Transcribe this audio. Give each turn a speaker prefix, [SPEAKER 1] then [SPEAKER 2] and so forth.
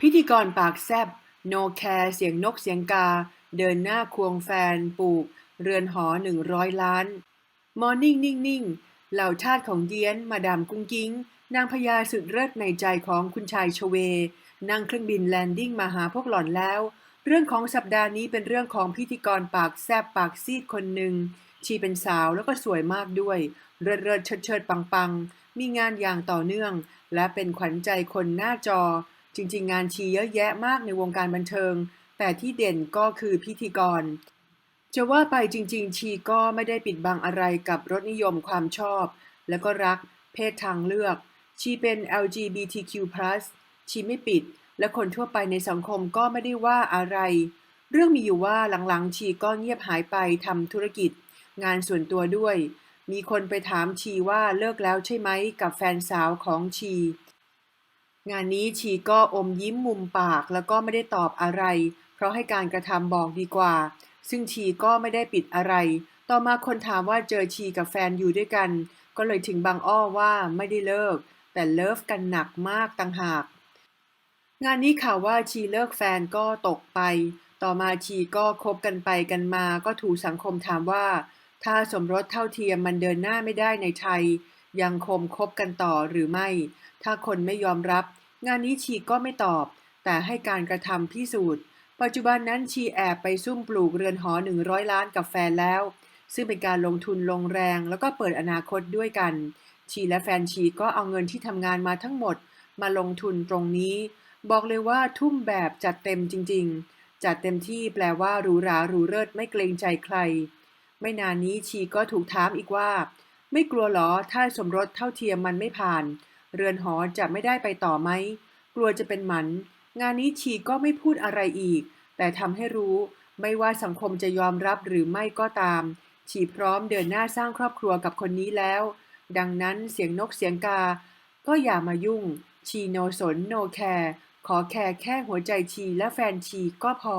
[SPEAKER 1] พิธีกรปากแซบโนแคร์เสียงนกเสียงกา เดินหน้าควงแฟนปลูก เรือนหอหนึ่งร้อยล้าน มอร์นิ่งนิ่งนิ่งเหล่าทาสของเดียน มาดามกุ้งกิ้ง นางพญาสุดเลิศในใจของคุณชายชเว นั่งเครื่องบินแลนดิ้งมาหาพวกหล่อนแล้ว เรื่องของสัปดาห์นี้เป็นเรื่องของพิธีกรปากแซบปากซีดคนหนึ่ง ชีเป็นสาวแล้วก็สวยมากด้วยเริดเริดเชิดเชิดปังปังมีงานอย่างต่อเนื่อง และเป็นขวัญใจคนหน้าจอ จริงๆ งานชีเยอะแยะมากในวงการบันเทิง แต่ที่เด่นก็คือพิธีกร จะว่าไปจริง ๆ ชีก็ไม่ได้ปิดบังอะไรกับรสนิยมความชอบ แล้วก็รักเพศทางเลือก ชีเป็น LGBTQ+ ชีไม่ปิด และคนทั่วไปในสังคมก็ไม่ได้ว่าอะไร เรื่องมีอยู่ว่าหลังๆ ชีก็เงียบหายไปทำธุรกิจ งานส่วนตัวด้วย มีคนไปถามชีว่าเลิกแล้วใช่ไหมกับแฟนสาวของชี งานนี้ชีก็อมยิ้มมุมปากแล้วก็ไม่ได้ตอบอะไร เพราะให้การกระทำบอกดีกว่า ซึ่งชีก็ไม่ได้ปิดอะไร ต่อมาคนถามว่าเจอชีกับแฟนอยู่ด้วยกัน ก็เลยถึงบางอ้อว่าไม่ได้เลิก แต่เลิฟกันหนักมากต่างหาก งานนี้ข่าวว่าชีเลิกแฟนก็ตกไป ต่อมาชีก็คบกันไปกันมา ก็ถูกสังคมถามว่า ถ้าสมรสเท่าเทียมมันเดินหน้าไม่ได้ในไทย ยังคมคบกันต่อหรือไม่ ถ้าคนไม่ยอมรับ งานนี้ชีก็ไม่ตอบ แต่ให้การกระทำพิสูจน์ ปัจจุบันนั้นชีแอบไปซุ่มปลูกเรือนหอ 100 ล้านกับแฟนแล้ว ซึ่งเป็นการลงทุนลงแรง แล้วก็เปิดอนาคตด้วยกัน ชีและแฟนชีก็เอาเงินที่ทำงานมาทั้งหมด มาลงทุนตรงนี้ บอกเลยว่าทุ่มแบบจัดเต็มจริง ๆ จัดเต็มที่แปลว่าหรูหราหรูเลิศไม่เกรงใจใคร ไม่นานนี้ชีก็ถูกถามอีกว่า ไม่กลัวหรอถ้าสมรสเท่าเทียมมันไม่ผ่าน เรือนหอจะไม่ได้ไปต่อไหม กลัวจะเป็นหมัน งานนี้ชีก็ไม่พูดอะไรอีก แต่ทำให้รู้ ไม่ว่าสังคมจะยอมรับหรือไม่ก็ตาม ชีพร้อมเดินหน้าสร้างครอบครัวกับคนนี้แล้ว ดังนั้นเสียงนกเสียงกา ก็อย่ามายุ่ง ชีโนสนโนแคร์ขอแคร์แค่หัวใจชีและแฟนชีก็พอ